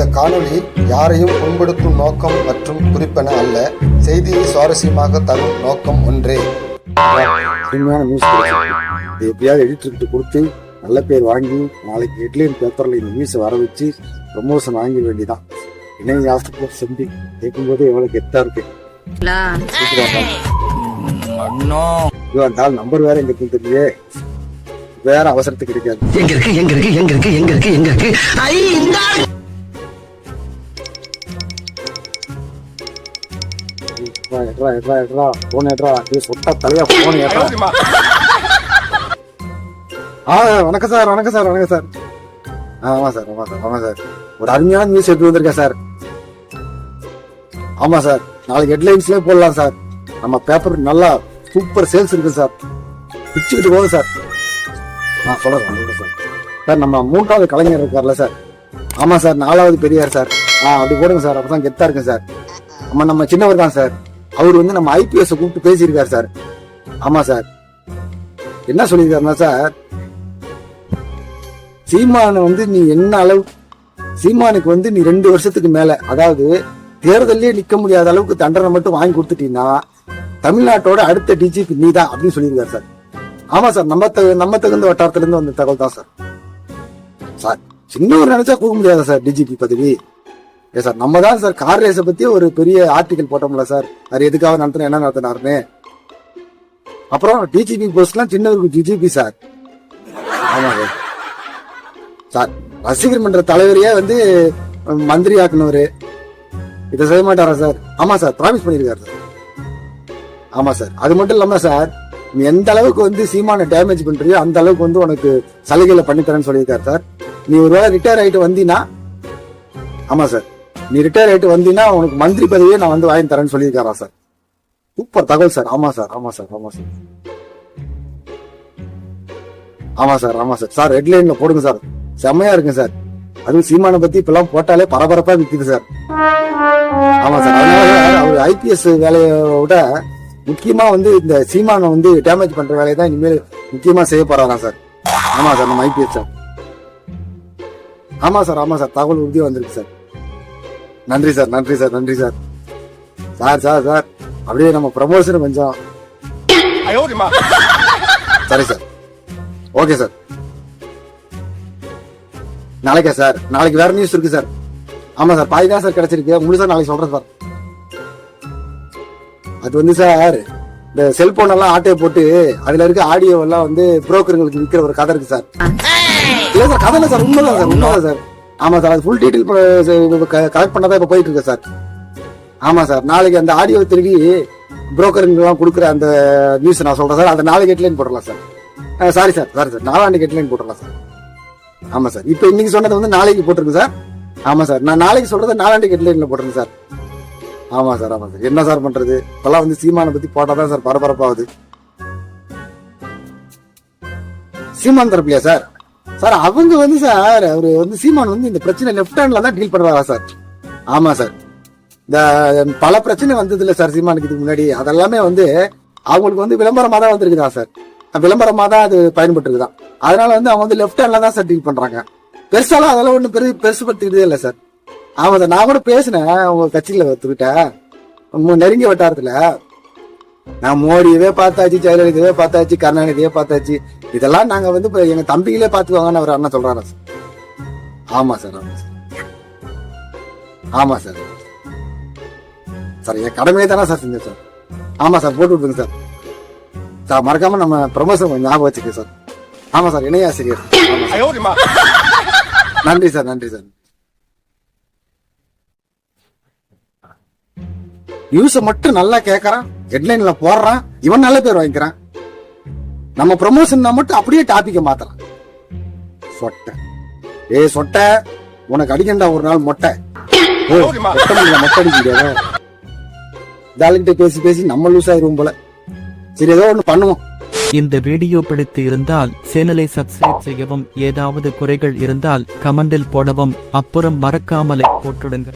இந்த காணொளி யாரையும் புண்படுத்தும் நோக்கம் மற்றும் குறிப்பென அல்ல செய்தியை சுவாரஸ்யமாக தரும் நோக்கம் ஒன்றே. நியூஸ் இது எப்படியாவது எடிட்டர்கிட்ட கொடுத்து நல்ல பேர் வாங்கி நாளைக்கு ஹெட்லைன் பேப்பரில் இந்த நியூஸை வர வச்சு ப்ரமோஷன் வாங்கிட வேண்டியதான் இணைய ஹாஸ்பிட்டல் செம்பி? கேட்கும்போது எவ்வளோ கெத்தா இருக்கு. ஆள் நம்பர் வேற எங்க இருக்குன்னு தெரியலையே. வேற அவசரத்துக்கு கிடைக்காது. எங்க இருக்கு எங்க இருக்கு எங்க இருக்கு எங்க இருக்கு எங்க இருக்கு? எட்ரா எட்ரா எட்ரா எட்ரா போன் எட்ரா அப்படியே சொட்டா தலையா போன் ஏட்ரா ஆ வணக்கம் சார் வணக்கம் சார் வணக்கம் சார். ஆ ஆமா சார் ஆமா சார் ஆமா சார். ஒரு அருமையான நியூஸ் எடுத்து வந்திருக்கேன் சார். ஆமா சார் நாளைக்கு ஹெட்லைன்ஸ்லேயே போடலாம் சார். நம்ம பேப்பர் நல்லா சூப்பர் சேல்ஸ் இருக்கு சார். பிச்சுக்கிட்டு போகுது சார். சொல்றேன் சொல்றேன் சார். சார் நம்ம மூன்றாவது கலைஞர் இருக்கார்ல சார். ஆமா சார் நாலாவது பெரியார் சார். ஆ அப்படி போடுங்க சார் அப்பதான் கெத்தா இருக்கும் சார். ஆமா நம்ம சின்னவர் தான் சார். அவர் வந்து நம்ம ஐபிஎஸ் கூப்பிட்டு பேசியிருக்காரு சார். ஆமா சார். என்ன சொல்லியிருக்காருன்னா சார் சீமானை வந்து நீ என்ன அளவு சீமானுக்கு வந்து நீ ரெண்டு வருஷத்துக்கு மேல அதாவது தேர்தலே நிக்க முடியாத அளவுக்கு தண்டனை மட்டும் வாங்கி கொடுத்துட்டீங்கன்னா தமிழ்நாட்டோட அடுத்த டிஜிபி நீ தான் அப்படின்னு சொல்லியிருக்காரு சார். ஆமா சார் நம்ம தகு நம்ம தகுந்த வட்டாரத்துல இருந்து வந்த தகவல் தான் சார். சார் சின்னவர் நினைச்சா கொடுக்க முடியாதா சார் டிஜிபி பதவி? ஏ சார் நம்ம தான் சார் கார் ரேஸை பற்றி ஒரு பெரிய ஆர்டிக்கல் போட்டோம்ல சார் அது எதுக்காக நடத்தின என்ன நடத்தினாருன்னு. அப்புறம் டிஜிபி போஸ்ட்லாம் சின்னவருக்கு டிஜிபி சார் ஆமாம் சார் சார் ரசிகர் மன்ற தலைவரையே வந்து மந்திரி ஆக்குனவரு இதை செய்ய மாட்டாரா சார் ஆமாம் சார் ப்ராமிஸ் பண்ணியிருக்காரு சார் ஆமாம் சார் அது மட்டும் இல்லாமல் சார் நீ எந்த அளவுக்கு வந்து சீமான டேமேஜ் பண்ணுறியோ அந்த அளவுக்கு வந்து உனக்கு சலுகைகளை பண்ணித்தரேன்னு சொல்லியிருக்காரு சார் நீ ஒருவேளை ரிட்டையர் ஆகிட்டு வந்தீங்கன்னா ஆமாம் சார் நீ ரிட்டையர் ஆயிட்டு வந்தீங்கன்னா உனக்கு மந்திரி பதவியே நான் வந்து வாங்கி தரேன்னு சொல்லியிருக்காரா சார்? சூப்பர் தகவல் சார். ஆமா சார் ஆமா சார் ஆமா சார். ஆமா சார் ஆமா சார். சார் ஹெட்லைன்ல போடுங்க சார். செம்மையா இருக்கு சார். அதுவும் சீமானை பத்தி இப்பெல்லாம் போட்டாலே பரபரப்பா விற்கிது சார். ஆமா சார். அதனால அவர் ஐபிஎஸ் வேலையை விட முக்கியமா வந்து இந்த சீமானை வந்து டேமேஜ் பண்ற வேலையை தான் இனிமேல் முக்கியமா செய்ய போறாராம் சார்? ஆமா சார் நம்ம ஐபிஎஸ் சார். ஆமா சார் ஆமா சார். தகவல் உறுதியா வந்திருக்கு சார். நன்றி சார் நன்றி சார் நன்றி சார். Sir sir sir. அப்படியே நம்ம ப்ரமோஷன் கொஞ்சம். சரி சார். Okay sir. நாளைக்கா சார். நாளைக்கு வேற நியூஸ் இருக்கு சார். ஆமா சார் பாதி தான் சார் கிடைச்சிருக்கு. முழுசா நாளைக்கு சொல்றேன் சார். அது வந்து சார் இந்த செல்போன் எல்லாம் ஆட்டையை போட்டு அதுல இருக்க ஆடியோ எல்லாம் வந்து புரோக்கருங்களுக்கு விற்கிற ஒரு கதை இருக்கு சார். இல்ல சார் கதை இல்ல சார். உண்மைதான் சார் உண்மைதான் சார். ஆமாம் சார் அது ஃபுல் டீட்டெயில் கலெக்ட் பண்ணதான் இப்போ போயிட்டு இருக்கு சார். ஆமாம் சார் நாளைக்கு அந்த ஆடியோ திருடி புரோக்கருங்கெல்லாம் கொடுக்குற அந்த நியூஸ் நான் சொல்கிறேன் சார் அந்த நாளைக்கு ஹெட்லைன் போடலாம் sir. Sorry sir sorry sir நாளாண்டு headline போட்டுடலாம் சார். ஆமாம் சார் இப்போ இன்னைக்கு சொன்னது வந்து நாளைக்கு போட்டிருக்கு சார். ஆமாம் சார் நான் நாளைக்கு சொல்றதை நாளாண்டு ஹெட்லைன்ல போட்டுருங்க சார். ஆமாம் சார் ஆமாம் சார் என்ன சார் பண்ணுறது இப்போல்லாம் வந்து சீமானை போட்டால் தான் சார் பரபரப்பாகுது. சீமான் தரப்பில்லையா சார்? சார் அவங்க வந்து சார் அவர் வந்து சீமான் வந்து இந்த பிரச்சனை லெஃப்ட் ஹேண்ட்ல தான் டீல் பண்ணுவாரா சார்? ஆமா சார். இந்த பல பிரச்சனை வந்தது இல்லை சார் சீமானுக்கு இதுக்கு முன்னாடி. அதெல்லாமே வந்து அவங்களுக்கு வந்து விளம்பரமாக தான் வந்திருக்குதா சார்? விளம்பரமாக தான் அது பயன்பட்டுருக்குதான் அதனால வந்து அவங்க வந்து லெஃப்ட் ஹேண்ட்ல தான் சார் டீல் பண்றாங்க. பெருசாலாம் அதெல்லாம் ஒன்றும் பெரிய பெருசுப்படுத்திக்கிட்டே இல்லை சார். ஆமாம் சார் நான் கூட பேசினேன் உங்க கட்சியில் ஒருத்தர்கிட்ட. நெருங்கிய வட்டாரத்தில். நான் மோடியவே பார்த்தாச்சு ஜெயலலிதாவே பார்த்தாச்சு கருணாநிதியே பார்த்தாச்சு. இதெல்லாம் நாங்க வந்து இப்ப எங்க தம்பிகளே பார்த்துக்குவாங்கன்னு அவர் அண்ணா சொல்றாரு சார்? ஆமா சார் ஆமா சார். ஆமா சார். சார் என் கடமையை தானே சார் செஞ்சேன் சார். ஆமா சார் போட்டு விட்டுருங்க சார். சார் மறக்காம நம்ம ப்ரமோஷன் ஞாபகம் வச்சுக்க சார். ஆமா சார் இணைய ஆசிரியர். நன்றி சார் நன்றி சார். நியூஸ மட்டும் நல்லா கேட்கறான் ஹெட்லைன்ல போடுறான் இவன் நல்ல பேர் வாங்கிக்கிறான். நம்ம ப்ரமோஷன் மட்டும் அப்படியே டாபிக்க மாத்துறான் சொட்டை. ஏய் சொட்டை உனக்கு அடிக்கண்டா ஒரு நாள் மொட்டை. ஓ, மொட்டை அடிக்க முடியாதா பேசி பேசி நம்ம லூஸ் ஆயிருவோம் போல. சரி ஏதோ ஒண்ணு பண்ணுவோம். இந்த வீடியோ பிடித்து இருந்தால் சேனலை சப்ஸ்கிரைப் செய்யவும் ஏதாவது குறைகள் இருந்தால் கமெண்டில் போடவும் அப்புறம் மறக்காமலை போட்டுடுங்க.